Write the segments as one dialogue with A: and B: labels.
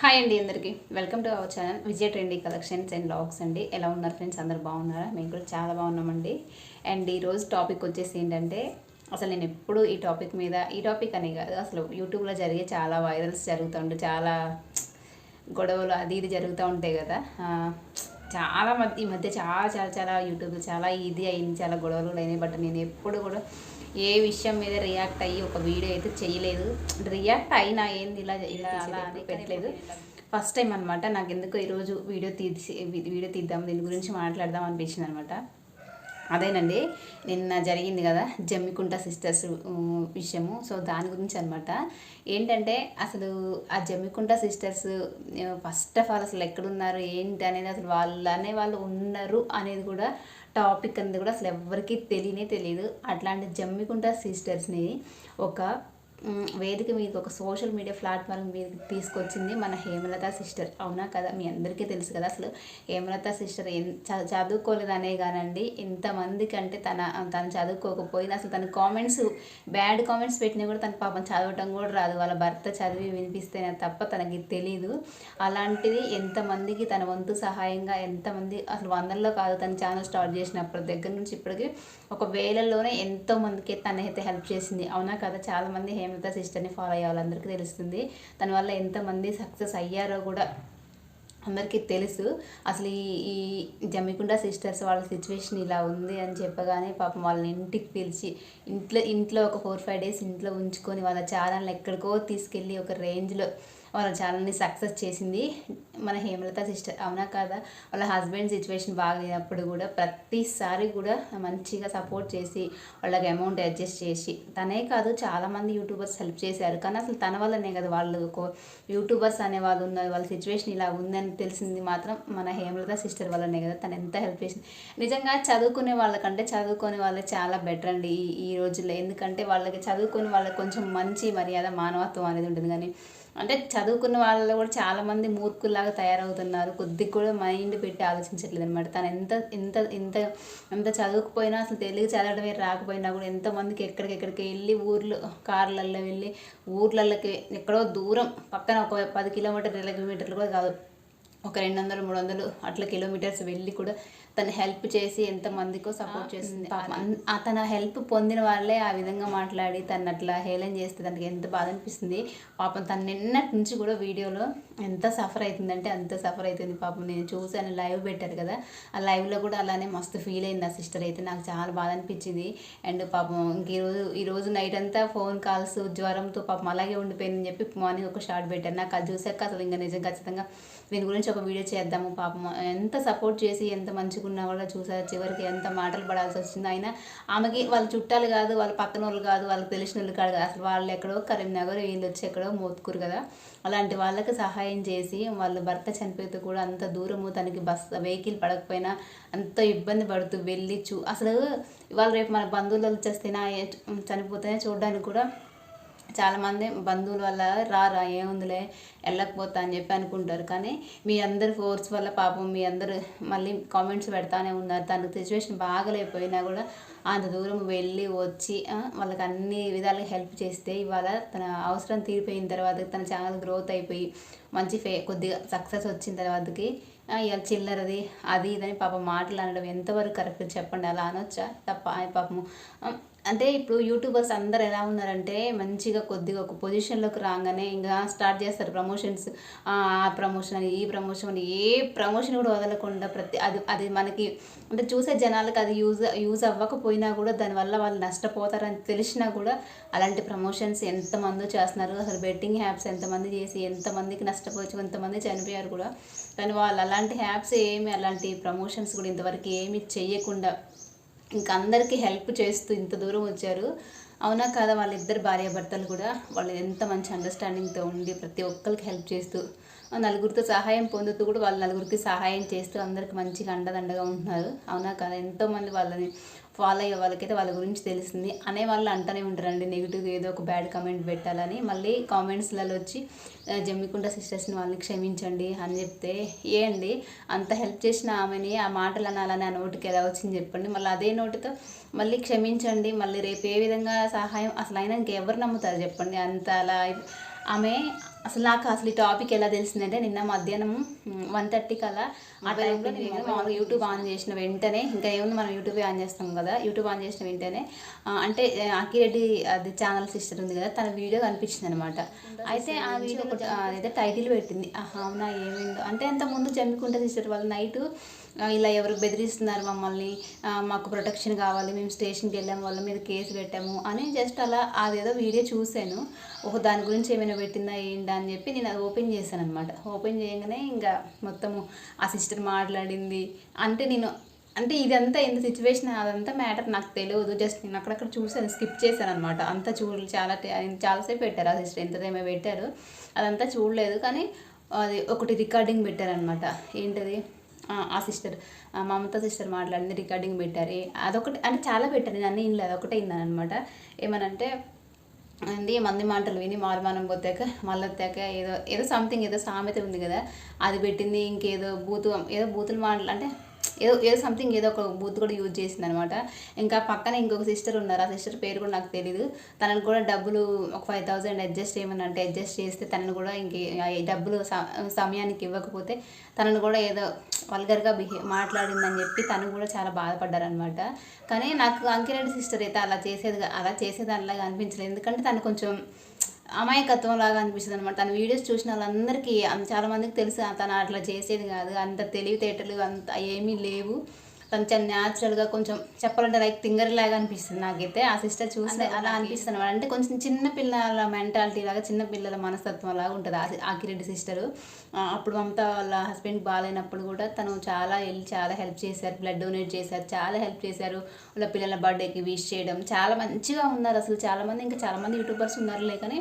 A: Hi అండి అందరికీ. Welcome to our channel Vijaya trendy collections and vlogs అండి. ఎలా ఉన్నారు ఫ్రెండ్స్ అందరు బాగున్నారా? మేము కూడా చాలా బాగున్నామండి. అండ్ ఈరోజు టాపిక్ వచ్చేసి ఏంటంటే అసలు నేను ఎప్పుడు ఈ టాపిక్ మీద ఈ టాపిక్ అనే కాదు అసలు యూట్యూబ్లో జరిగే చాలా వైరల్స్ జరుగుతుంటాయి చాలా గొడవలు అది ఇది జరుగుతూ ఉంటాయి కదా. చాలా మధ్య ఈ మధ్య చాలా చాలా చాలా యూట్యూబ్లో చాలా ఇది అయింది చాలా గొడవలు కూడా అయినాయి. బట్ నేను ఎప్పుడు కూడా ఏ విషయం మీద రియాక్ట్ అయ్యి ఒక వీడియో అయితే చేయలేదు. రియాక్ట్ అయినా ఏంది ఇలా ఇలా అలా అని పెట్టలేదు ఫస్ట్ టైం అనమాట నాకు ఎందుకో ఈరోజు వీడియో తీసి వీడియో తీద్దాం దీని గురించి మాట్లాడదాం అనిపించింది అనమాట అదేనండి. నిన్న జరిగింది కదా జమ్మికుంట సిస్టర్స్ విషయము. సో దాని గురించి అనమాట ఏంటంటే అసలు ఆ Jammikunta sisters first of all అసలు ఎక్కడున్నారు ఏంటి అనేది అసలు వాళ్ళు అనే వాళ్ళు ఉన్నారు అనేది కూడా టాపిక్ అనేది కూడా అసలు ఎవరికీ తెలియనే తెలియదు. అట్లాంటి జమ్మికుంట సిస్టర్స్ని ఒక వేదిక మీదకి ఒక సోషల్ మీడియా ప్లాట్ఫామ్ మీద తీసుకొచ్చింది మన హేమలత సిస్టర్. అవునా కదా? మీ అందరికీ తెలుసు కదా అసలు. హేమలత సిస్టర్ ఎన్ చ- చదువుకోలేదనే కానండి. ఎంతమందికి అంటే తన తను చదువుకోకపోయినా అసలు తన కామెంట్స్ బ్యాడ్ కామెంట్స్ పెట్టినా కూడా తన పాపం చదవటం కూడా రాదు. వాళ్ళ భర్త చదివి వినిపిస్తేనే తప్ప తనకి తెలియదు అలాంటిది ఎంతమందికి తన వంతు సహాయంగా ఎంతమంది అసలు వందల్లో కాదు తన ఛానల్ స్టార్ట్ చేసినప్పటి దగ్గర నుంచి ఇప్పటికి ఒక వేలలోనే ఎంతోమందికి తనైతే హెల్ప్ చేసింది. అవునా కదా? చాలా మంది హేమలత సిస్టర్ని ఫాలో అయ్యే వాళ్ళందరికీ తెలుస్తుంది. తన వల్ల ఎంతమంది సక్సెస్ అయ్యారో కూడా అందరికీ తెలుసు. అసలు ఈ ఈ జమ్మికుంట సిస్టర్స్ వాళ్ళ సిచ్యువేషన్ ఇలా ఉంది అని చెప్పగానే పాపం వాళ్ళని ఇంటికి పిలిచి ఇంట్లో ఇంట్లో ఒక ఫోర్ ఫైవ్ డేస్ ఇంట్లో ఉంచుకొని వాళ్ళ ఛానల్ని ఎక్కడికో తీసుకెళ్ళి ఒక రేంజ్లో వాళ్ళ ఛానల్ని సక్సెస్ చేసింది మన హేమలత సిస్టర్ అవునా కాదా? వాళ్ళ హస్బెండ్ సిచ్యువేషన్ బాగలేనప్పుడు కూడా ప్రతిసారి కూడా మంచిగా సపోర్ట్ చేసి వాళ్ళకి అమౌంట్ అడ్జస్ట్ చేసి. తనే కాదు చాలామంది యూట్యూబర్స్ హెల్ప్ చేశారు. కానీ అసలు తన వల్లనే కదా వాళ్ళు యూట్యూబర్స్ అనే వాళ్ళు ఉన్నారు వాళ్ళ సిచ్యువేషన్ ఇలా ఉందని తెలిసింది మాత్రం మన హేమలత సిస్టర్ వల్లనే కదా తను ఎంత హెల్ప్ చేసింది. నిజంగా చదువుకునే వాళ్ళకంటే చదువుకునే వాళ్ళే చాలా బెటర్ అండి ఈ ఈ రోజుల్లో. ఎందుకంటే వాళ్ళకి చదువుకునే వాళ్ళకి కొంచెం మంచి మర్యాద మానవత్వం అనేది ఉంటుంది. కానీ అంటే చదువుకున్న వాళ్ళలో కూడా చాలామంది మూర్ఖుల్లాగా తయారవుతున్నారు. కొద్దిగా కూడా మైండ్ పెట్టి ఆలోచించట్లేదు అనమాట తను ఎంత ఎంత ఎంత ఎంత చదువుకుపోయినా అసలు తెలుగు చదవడమే రాకపోయినా కూడా ఎంతమందికి ఎక్కడికెక్కడికి వెళ్ళి ఊర్లు కార్లల్లో వెళ్ళి ఊర్లలోకి ఎక్కడో దూరం పక్కన ఒక పది కిలోమీటర్ ఇరవై కిలోమీటర్లు కూడా కాదు. ఒక రెండు వందలు మూడు వందలు అట్లా కిలోమీటర్స్ వెళ్ళి కూడా తను హెల్ప్ చేసి ఎంతమందికో సపోర్ట్ చేసింది తన హెల్ప్ పొందిన వాళ్ళే ఆ విధంగా మాట్లాడి తను అట్లా హేళన చేస్తే తనకి ఎంత బాధ అనిపిస్తుంది. పాపం తను నిన్నటి నుంచి కూడా వీడియోలో ఎంత సఫర్ అవుతుందంటే అంత సఫర్ అవుతుంది పాపం. నేను చూసాను లైవ్ పెట్టారు కదా. ఆ లైవ్లో కూడా అలానే మస్తు ఫీల్ అయింది ఆ సిస్టర్ అయితే. నాకు చాలా బాధ అనిపించింది. అండ్ పాపం ఇంక ఈరోజు ఈరోజు నైట్ అంతా ఫోన్ కాల్స్ జ్వరంతో పాపం అలాగే ఉండిపోయిందని చెప్పి మార్నింగ్ ఒక షార్ట్ పెట్టాను. నాకు అది చూసాక అసలు ఇంకా నిజం ఖచ్చితంగా దీని గురించి ఒక వీడియో చేద్దాము పాపం. ఎంత సపోర్ట్ చేసి ఎంత మంచిగా ఉన్నా కూడా చూసారు చివరికి ఎంత మాటలు పడాల్సి వచ్చింది. అయినా ఆమెకి వాళ్ళ చుట్టాలు కాదు వాళ్ళ పక్కన వాళ్ళు కాదు వాళ్ళకి తెలిసిన వాళ్ళు కాదు. అసలు వాళ్ళు ఎక్కడో కరీంనగర్ వీళ్ళు వచ్చి ఎక్కడో మోతుకురు కదా. అలాంటి వాళ్ళకి సహాయం చేసి వాళ్ళ భర్త చనిపోతే కూడా అంత దూరము తనకి బస్ వెహికల్ పడకపోయినా అంత ఇబ్బంది పడుతూ వెళ్ళి చూ అసలు ఇవాళ రేపు మన బంధువులు వచ్చేస్తేనా చనిపోతేనే చూడడానికి కూడా చాలామంది బంధువుల వల్ల రారా ఏముందిలే వెళ్ళకపోతా అని చెప్పి అనుకుంటారు. కానీ మీ అందరి ఫోర్స్ వల్ల పాపం మీ అందరు మళ్ళీ కామెంట్స్ పెడతానే ఉన్నారు. తనకు సిచ్యువేషన్ బాగలేకపోయినా కూడా అంత దూరం వెళ్ళి వచ్చి వాళ్ళకి అన్ని విధాలుగా హెల్ప్ చేస్తే ఇవాళ తన అవసరం తీరిపోయిన తర్వాత తన ఛానల్ గ్రోత్ అయిపోయి మంచి ఫే కొద్దిగా సక్సెస్ వచ్చిన తర్వాతకి ఇవాళ చిల్లరది అది ఇదని పాపం మాటలు అనడం ఎంతవరకు కరెక్ట్ చెప్పండి అలా అనొచ్చా? తప్ప పాపము అంటే ఇప్పుడు యూట్యూబర్స్ అందరు ఎలా ఉన్నారంటే మంచిగా కొద్దిగా ఒక పొజిషన్లోకి రాగానే ఇంకా స్టార్ట్ చేస్తారు ప్రమోషన్స్. ఆ ప్రమోషన్ అని ఈ ప్రమోషన్ అని ఏ ప్రమోషన్ కూడా వదలకుండా ప్రతి అది అది మనకి అంటే చూసే జనాలకు అది యూజ్ యూజ్ అవ్వకపోయినా కూడా దానివల్ల వాళ్ళు నష్టపోతారని తెలిసినా కూడా అలాంటి ప్రమోషన్స్ ఎంతమంది చేస్తున్నారు. అసలు బెట్టింగ్ యాప్స్ ఎంతమంది చేసి ఎంతమందికి నష్టపోవచ్చు కొంతమంది చనిపోయారు కూడా. కానీ వాళ్ళు అలాంటి యాప్స్ ఏమి అలాంటి ప్రమోషన్స్ కూడా ఇంతవరకు ఏమి చేయకుండా ఇంకా అందరికీ హెల్ప్ చేస్తూ ఇంత దూరం వచ్చారు. అవునా కాదా వాళ్ళిద్దరు భార్యాభర్తలు కూడా? వాళ్ళు ఎంత మంచి అండర్స్టాండింగ్తో ఉండి ప్రతి ఒక్కరికి హెల్ప్ చేస్తూ నలుగురితో సహాయం పొందుతూ కూడా వాళ్ళు నలుగురికి సహాయం చేస్తూ అందరికి మంచిగా అండదండగా ఉంటున్నారు. అవునా కాదా? ఎంతోమంది వాళ్ళని ఫాలో అయ్యే వాళ్ళకైతే వాళ్ళ గురించి తెలిసింది. అనే వాళ్ళు అంటూనే ఉంటారండి నెగిటివ్ ఏదో ఒక బ్యాడ్ కామెంట్ పెట్టాలని. మళ్ళీ కామెంట్స్లలో వచ్చి జమ్మికుంట సిస్టర్స్ని వాళ్ళని క్షమించండి అని చెప్తే ఏ అండి అంత హెల్ప్ చేసిన ఆమెని ఆ మాటలు అనాలని ఆ నోటికి ఎలా వచ్చింది చెప్పండి. మళ్ళీ అదే నోటితో మళ్ళీ క్షమించండి. మళ్ళీ రేపు ఏ విధంగా సహాయం అసలు అయినా ఇంకెవరు నమ్ముతారు చెప్పండి. అంత అలా ఆమె అసలు నాకు అసలు ఈ టాపిక్ ఎలా తెలిసిందంటే నిన్న మధ్యాహ్నం వన్ థర్టీ కల్లా ఆ టైంలో నేను మామూలుగా యూట్యూబ్ ఆన్ చేసిన వెంటనే ఇంకా ఏముంది మనం యూట్యూబ్ ఆన్ చేస్తాం కదా యూట్యూబ్ ఆన్ చేసిన వెంటనే అంటే ఆ, అక్కిరెడ్డి అది ఛానల్ సిస్టర్ ఉంది కదా తన వీడియో కనిపించింది అనమాట అయితే ఆ వీడియో అదైతే టైటిల్ పెట్టింది. అవునా ఏమైందో. అంటే అంత ముందు జమ్మికుంట సిస్టర్ వాళ్ళ నైట్ ఇలా ఎవరు బెదిరిస్తున్నారు మమ్మల్ని? మాకు ప్రొటెక్షన్ కావాలి మేము స్టేషన్కి వెళ్ళాము వాళ్ళ మీద కేసు పెట్టాము అని జస్ట్ అలా అదేదో వీడియో చూశాను. ఒక దాని గురించి ఏమైనా పెట్టిందా ఏంటా అని చెప్పి నేను అది ఓపెన్ చేశాను అనమాట ఓపెన్ చేయగానే ఇంకా మొత్తము ఆ సిస్టర్ మాట్లాడింది. అంటే నేను అంటే ఇదంతా ఎంత సిచ్యువేషన్ అదంతా మ్యాటర్ నాకు తెలియదు. జస్ట్ నేను అక్కడక్కడ చూసాను స్కిప్ చేశాను అనమాట అంతా చూడ చాలా చాలాసేపు పెట్టారు ఆ సిస్టర్ ఎంతదేమో పెట్టారు అదంతా చూడలేదు. కానీ అది ఒకటి రికార్డింగ్ పెట్టారనమాట ఏంటది? ఆ, సిస్టర్ మా మమతా సిస్టర్ మాట్లాడింది రికార్డింగ్ పెట్టారు. అదొకటి అంటే చాలా పెట్టారు నేను అన్నీ ఇంట్లో అదొకటే ఇన్నాను అనమాట ఏమనంటే అంది మంది మాటలు విని మారుమానం పోతాక మళ్ళొత్తాక ఏదో ఏదో సంథింగ్ ఏదో సామెత ఉంది కదా అది పెట్టింది ఇంకేదో బూతు ఏదో బూతులు మాటలు అంటే ఏదో ఏదో సంథింగ్ ఏదో ఒక బూత్ కూడా యూజ్ చేసింది అనమాట ఇంకా పక్కన ఇంకొక సిస్టర్ ఉన్నారు. ఆ సిస్టర్ పేరు కూడా నాకు తెలియదు తనని కూడా డబ్బులు ఒక ఫైవ్ థౌసండ్ అడ్జస్ట్ చేయమని అంటే అడ్జస్ట్ చేస్తే తనను కూడా ఇంక డబ్బులు స- సమయానికి ఇవ్వకపోతే తనను కూడా ఏదో వల్గర్గా బిహేవ్ మాట్లాడిందని చెప్పి తను కూడా చాలా బాధపడ్డారనమాట. కానీ నాకు అంకిరెడ్డి సిస్టర్ అయితే అలా చేసేది అలా చేసేది అలాగా అనిపించలేదు. ఎందుకంటే తను కొంచెం అమాయకత్వం లాగా అనిపిస్తుంది అనమాట తన వీడియోస్ చూసిన వాళ్ళందరికీ చాలామందికి చాలా మందికి తెలుసు తను అట్లా చేసేది కాదు అంత తెలివితేటలు అంత ఏమీ లేవు. తను చాలా న్యాచురల్గా కొంచెం చెప్పాలంటే లైక్ తింగర్ లాగా అనిపిస్తుంది నాకైతే. ఆ సిస్టర్ చూస్తే అలా అనిపిస్తుంది అంటే కొంచెం చిన్న పిల్లల మెంటాలిటీ లాగా చిన్న పిల్లల మనస్తత్వం లాగా ఉంటుంది ఆ ఆకిరెడ్డి సిస్టరు అప్పుడు మమత వాళ్ళ హస్బెండ్ బాగాలేనప్పుడు కూడా తను చాలా వెళ్ళి చాలా హెల్ప్ చేశారు. బ్లడ్ డొనేట్ చేశారు. చాలా హెల్ప్ చేశారు. వాళ్ళ పిల్లల బర్త్డేకి విష్ చేయడం. చాలా మంచిగా ఉన్నారు అసలు. చాలామంది ఇంకా చాలామంది యూట్యూబర్స్ ఉన్నారులే కానీ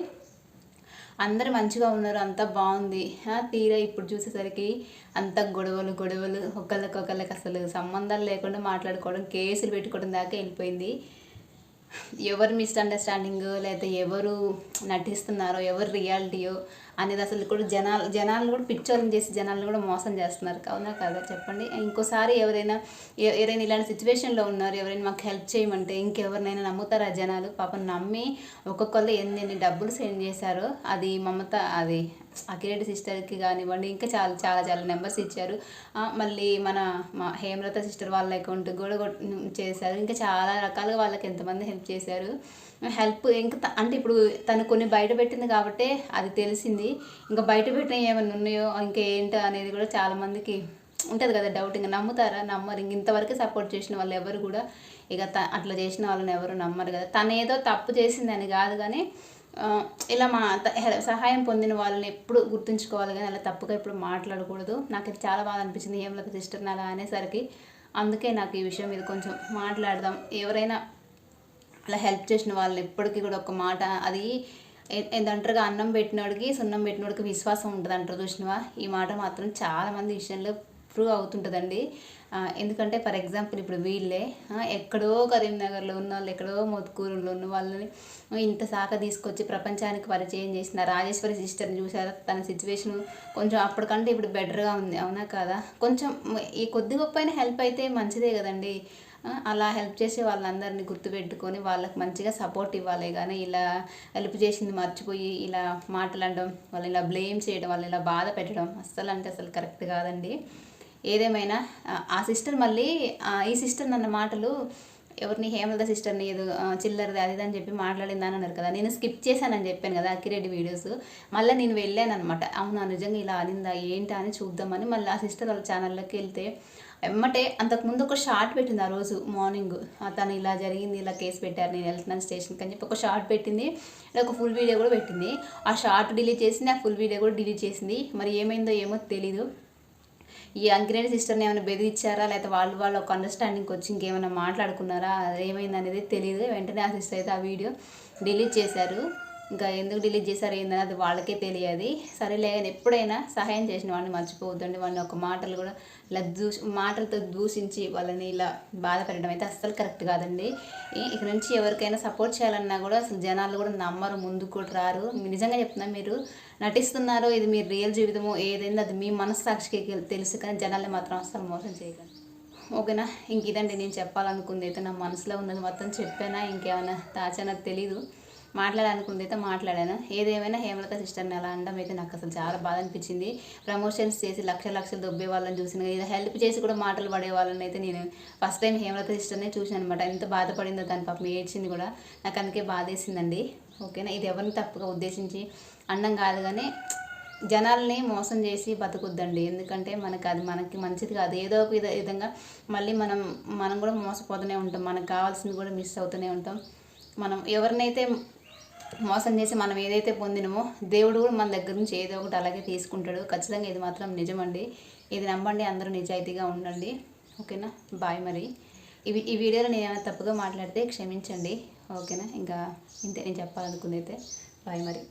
A: అందరు మంచిగా ఉన్నారు అంతా బాగుంది. తీరా ఇప్పుడు చూసేసరికి అంత గొడవలు గొడవలు. ఒకళ్ళకొకళ్ళకి అసలు సంబంధాలు లేకుండా మాట్లాడుకోవడం కేసులు పెట్టుకోవడం దాకా వెళ్ళిపోయింది. ఎవరు మిస్అండర్స్టాండింగ్ లేదా ఎవరు నటిస్తున్నారో ఎవరు రియాలిటీయో అనేది అసలు కూడా జనాలు జనాలు కూడా పిక్చర్ని చేసి జనాలను కూడా మోసం చేస్తున్నారు. కావునా కదా? చెప్పండి. ఇంకోసారి ఎవరైనా ఎవరైనా ఇలాంటి సిచ్యువేషన్లో ఉన్నారు ఎవరైనా మాకు హెల్ప్ చేయమంటే ఇంకెవరినైనా నమ్ముతారా జనాలు? పాపం నమ్మి ఒక్కొక్కళ్ళు ఎన్ని ఎన్ని డబ్బులు సెండ్ చేశారో అది మమత అది అకిరెడ్డి సిస్టర్కి కానివ్వండి ఇంకా చాలా చాలా చాలా నెంబర్స్ ఇచ్చారు. మళ్ళీ మన మా హేమలత సిస్టర్ వాళ్ళ అకౌంట్ కూడా చేశారు. ఇంకా చాలా రకాలుగా వాళ్ళకి ఎంతమంది హెల్ప్ చేశారు. హెల్ప్ ఇంకా అంటే ఇప్పుడు తను కొన్ని బయట పెట్టింది కాబట్టి అది తెలిసింది. ఇంకా బయట పెట్టిన ఏమైనా ఉన్నాయో ఇంకా ఏంటో అనేది కూడా చాలామందికి ఉంటుంది కదా డౌట్. ఇంకా నమ్ముతారా? నమ్మరు. ఇంక ఇంతవరకు సపోర్ట్ చేసిన వాళ్ళు ఎవరు కూడా ఇక త అట్లా చేసిన వాళ్ళని ఎవరు నమ్మరు కదా. తను ఏదో తప్పు చేసిందని కాదు కానీ ఇలా మా త- హె- సహాయం పొందిన వాళ్ళని ఎప్పుడు గుర్తుంచుకోవాలి కానీ అలా తప్పుగా ఎప్పుడు మాట్లాడకూడదు. నాకు ఇది చాలా బాగా అనిపించింది. ఏం లేదు సిస్టర్ అలా అనేసరికి. అందుకే నాకు ఈ విషయం మీద కొంచెం మాట్లాడదాం. ఎవరైనా అలా హెల్ప్ చేసిన వాళ్ళు ఎప్పటికీ కూడా ఒక మాట అది ఏ- అన్నం పెట్టినోడికి సున్నం పెట్టినోడికి విశ్వాసం ఉంటుంది అంటారు చూసినవా? ఈ మాట మాత్రం చాలా మంది విషయంలో ప్రూవ్ అవుతుంటుందండి. ఎందుకంటే ఫర్ ఎగ్జాంపుల్ ఇప్పుడు వీళ్ళే ఎక్కడో కరీంనగర్లో ఉన్న వాళ్ళు ఎక్కడో మొత్తుకూరులో ఉన్న వాళ్ళని ఇంత శాఖ తీసుకొచ్చి ప్రపంచానికి పరిచయం చేసిన రాజేశ్వరి సిస్టర్ని చూసారా? తన సిచ్యువేషన్ కొంచెం అప్పటికంటే ఇప్పుడు బెటర్గా ఉంది. అవునా కదా? కొంచెం ఈ కొద్ది గొప్ప హెల్ప్ అయితే మంచిదే కదండి. అలా హెల్ప్ చేసే వాళ్ళందరినీ గుర్తుపెట్టుకొని వాళ్ళకి మంచిగా సపోర్ట్ ఇవ్వాలి. కానీ ఇలా హెల్ప్ చేసింది మర్చిపోయి ఇలా మాట్లాడడం వాళ్ళు ఇలా బ్లేమ్ చేయడం వాళ్ళు ఇలా బాధ పెట్టడం అస్సలు అంటే అసలు కరెక్ట్ కాదండి. ఏదేమైనా ఆ, సిస్టర్ మళ్ళీ ఈ సిస్టర్ నన్న మాటలు ఎవరిని హేమలత సిస్టర్ని ఏదో చిల్లరది అది అని చెప్పి మాట్లాడిందని అన్నారు కదా. నేను స్కిప్ చేశానని చెప్పాను కదా అక్కిరెడ్డి వీడియోస్. మళ్ళీ నేను వెళ్ళాను అనమాట అవునా నిజంగా ఇలా అనిందా ఏంటా అని చూద్దామని మళ్ళీ ఆ సిస్టర్ వాళ్ళ ఛానల్లోకి వెళ్తే ఎమ్మటే అంతకుముందు ఒక షార్ట్ పెట్టింది ఆ రోజు మార్నింగ్. తను ఇలా జరిగింది ఇలా కేసు పెట్టారు నేను వెళ్తున్నాను స్టేషన్కి అని చెప్పి ఒక షార్ట్ పెట్టింది. ఒక ఫుల్ వీడియో కూడా పెట్టింది. ఆ షార్ట్ డిలీట్ చేసింది ఆ ఫుల్ వీడియో కూడా డిలీట్ చేసింది. మరి ఏమైందో ఏమో తెలీదు. ఈ అంకినేని సిస్టర్ని ఏమైనా బెదిరించారా? లేకపోతే వాళ్ళు వాళ్ళు ఒక అండర్స్టాండింగ్కి వచ్చి ఇంకేమైనా మాట్లాడుకున్నారా? అది ఏమైంది అనేది తెలియదు. వెంటనే ఆ సిస్టర్ అయితే ఆ వీడియో డిలీట్ చేశారు. ఇంకా ఎందుకు డిలీట్ చేశారు ఏందని అది వాళ్ళకే తెలియదు. సరేలే అని ఎప్పుడైనా సహాయం చేసిన వాడిని మర్చిపోవద్దండి. వాడిని ఒక మాటలు కూడా ఇలా దూ మాటలతో దూషించి వాళ్ళని ఇలా బాధ పెట్టడం అయితే అస్సలు కరెక్ట్ కాదండి. ఈ- ఇక నుంచి ఎవరికైనా సపోర్ట్ చేయాలన్నా కూడా అసలు జనాలు కూడా నమ్మరు ముందుకు కూడా రారు. నిజంగా చెప్తున్నా మీరు నటిస్తున్నారు ఇది మీ రియల్ జీవితమో ఏదైందో అది మీ మనస్సాక్షికి తెలుసు కానీ జనాల్ని మాత్రం అస్సలు మోసం చేయగలరు ఓకేనా? ఇంక ఇదండి నేను చెప్పాలనుకుంది అయితే నా మనసులో ఉన్నది మొత్తం చెప్పానా? ఇంకేమైనా నాకు తెలీదు. మాట్లాడాలనుకుంది అయితే మాట్లాడాను. ఏదేమైనా హేమలత సిస్టర్ని అలా అనడం అయితే నాకు అసలు చాలా బాధ అనిపించింది. ప్రమోషన్స్ చేసి లక్ష లక్షలు దొబ్బే వాళ్ళని చూసిన ఇలా హెల్ప్ చేసి కూడా మాటలు పడే వాళ్ళని అయితే నేను ఫస్ట్ టైం హేమలత సిస్టర్నే చూశాను అనమాట ఎంత బాధపడిందో దాని పాపం ఏడ్చింది కూడా. నాకు అందుకే బాధేసిందండి. ఓకేనా? ఇది ఎవరిని తప్పుగా ఉద్దేశించి అన్నం కాదు కానీ జనాల్ని మోసం చేసి బతకొద్దండి. ఎందుకంటే మనకి అది మనకి మంచిది కాదు. ఏదో ఒక విధ విధంగా మళ్ళీ మనం మనం కూడా మోసపోతూనే ఉంటాం. మనకు కావాల్సింది కూడా మిస్ అవుతూనే ఉంటాం. మనం ఎవరినైతే మోసం చేసి మనం ఏదైతే పొందినమో దేవుడు కూడా మన దగ్గర నుంచి ఏదో ఒకటి అలాగే తీసుకుంటాడు. ఖచ్చితంగా ఇది మాత్రం నిజమండి. ఇది నమ్మండి అందరూ నిజాయితీగా ఉండండి. ఓకేనా? బాయ్ మరి. ఇవి ఈ వీడియోలో నేను ఏమైనా తప్పుగా మాట్లాడితే క్షమించండి. ఓకేనా? ఇంకా ఇంతే నేను చెప్పాలనుకుంది అయితే. బాయ్ మరి.